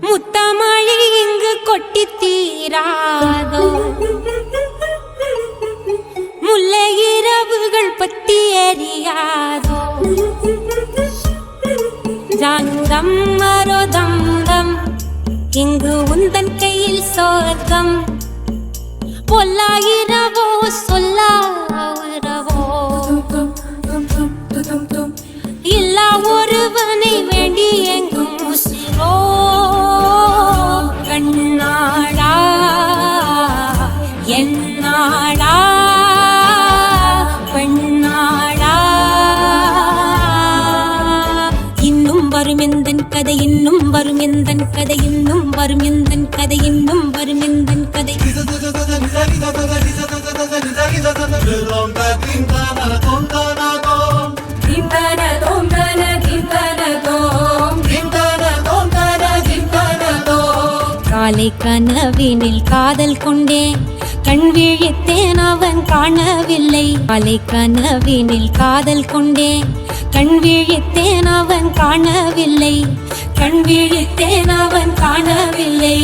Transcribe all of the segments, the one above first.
முத்தமழை இங்கு கொட்டி தீராதோ? முல்லை இரவுகள் பத்தி எரியாதோ ஜானுதம் மரோதம் தம் இங்கு உந்தன் கையில் சோர்க்கம். பொல்லாயிரம் இன்னும் வரும் எந்தன் கதை இன்னும் வரும் எந்தன் கதை இன்னும் வரும் எந்தன் கதை. காலை கனவினில் காதல் கொண்டேன். கண் விழித்தேன் அவன் காணவில்லை. காலை கனவினில் காதல் கொண்டேன். கண் விழித்தேன் அவன் காணவில்லை. கண் விழித்தேன் அவன் காணவில்லை.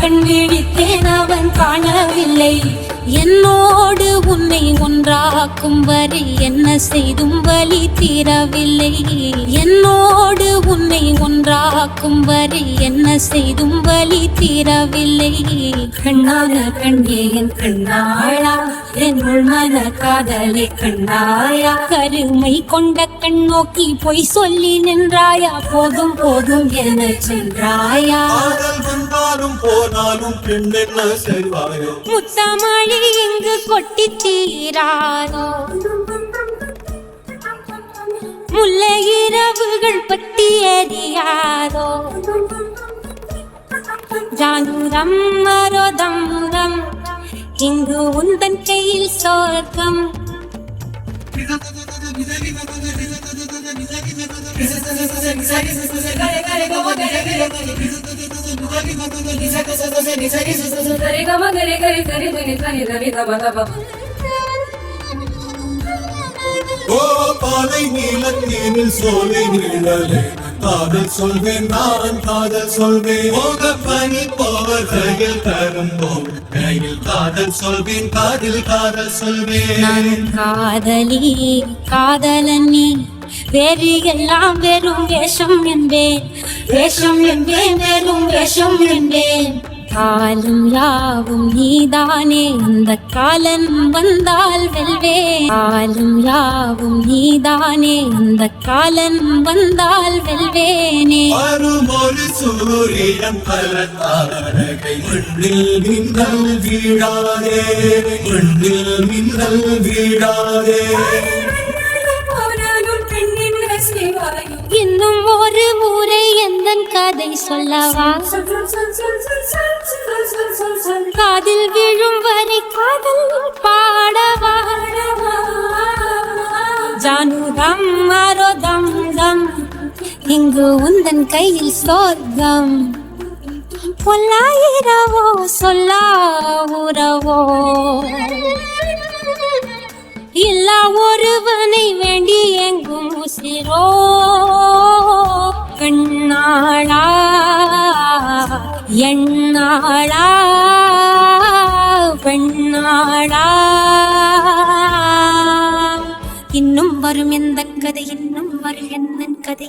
கண் விழித்தேன் அவன் காணவில்லை. என்னோடு உன்னை ஒன்றாக்கும் வரை என்ன செய்தும் வழி தீரவில்லை. என்னோடு உன்னை ஒன்றாக்கும் வரை என்ன செய்தும் வழி தீரவில்லை. கண்ணான கண்ணே என் கண்ணாளா என் உள்மன காதலை கண்ணாயா. கருமை கொண்ட கண் நோக்கி பொய் சொல்லி நின்றாயா. போதும் போதும் என சென்றாயா. வந்தாலும் போனாலும் பெண் என்ன செய்வாயோ? முத்தமழை இங்கு கொட்டி தீராதோ உள்ள இரவுகள் பற்றி எரியாதோ ஜானுரம் மரோதம் இங்கு உந்தன் கையில் சொர்க்கம் ஓ பாதை நீலத்தீனில் சோலை நிழலே காதல் சொல்வேன் நான் காதல் சொல்வேன். போக பனி போவர் கையில் கையில் காதல் சொல்வேன் காதில் காதல் சொல்வேன். நான் காதலி காதலன். நீ வேறு எல்லாம் வெறும் வேஷம் என்பேன். வேஷம் என்பேன் வெறும் வேஷம் என்பேன். காலம் யாவும் நீதானே. அந்த காலன் வந்தால் வெல்வேன் காலம் யாவும் நீதானே. அந்த காலன் வந்தால் வெல்வேனே. ஒரு சூரியன் பல தாரகை மண்ணில் மின்னல் வீழாதே. மண்ணில் மின்னல் வீழாதே. இன்னும் ஒரு ஊரை எந்தன் கதை சொல்லவா? காதில் விழும் வரை காதல் பாடவா? ஜானுதம் மரோதம் தம். இங்கு உந்தன் கையில் சொர்க்கம். பொல்லாயிரவோ சொல்லா உறவோ? இல்லா ஒருவனை வேண்டி எங்கும் உசிரோ? கண்ணாளா எண்ணாளா பெண்ணாளா இன்னும் வரும் எந்த கதை இன்னும் வரும் எந்த கதை?